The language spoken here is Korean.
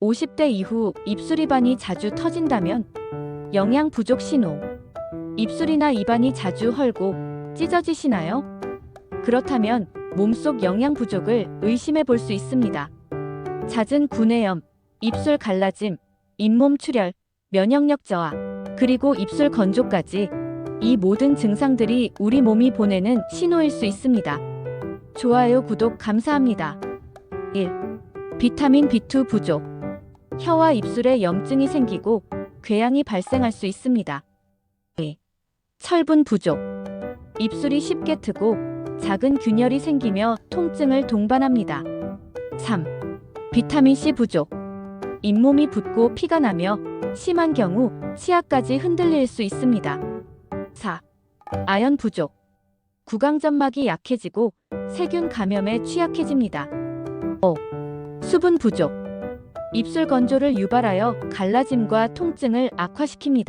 50대 이후 입술 입안이 자주 터진다면 영양 부족 신호. 입술이나 입안이 자주 헐고 찢어지시나요? 그렇다면 몸속 영양 부족을 의심해 볼 수 있습니다. 잦은 구내염, 입술 갈라짐, 잇몸 출혈, 면역력 저하, 그리고 입술 건조까지 이 모든 증상들이 우리 몸이 보내는 신호일 수 있습니다. 좋아요, 구독 감사합니다. 1. 비타민 B2 부족. 혀와 입술에 염증이 생기고 궤양이 발생할 수 있습니다. 2. 철분 부족. 입술이 쉽게 트고 작은 균열이 생기며 통증을 동반합니다. 3. 비타민 C 부족. 잇몸이 붓고 피가 나며 심한 경우 치아까지 흔들릴 수 있습니다. 4. 아연 부족. 구강점막이 약해지고 세균 감염에 취약해집니다. 5. 수분 부족. 입술 건조를 유발하여 갈라짐과 통증을 악화시킵니다.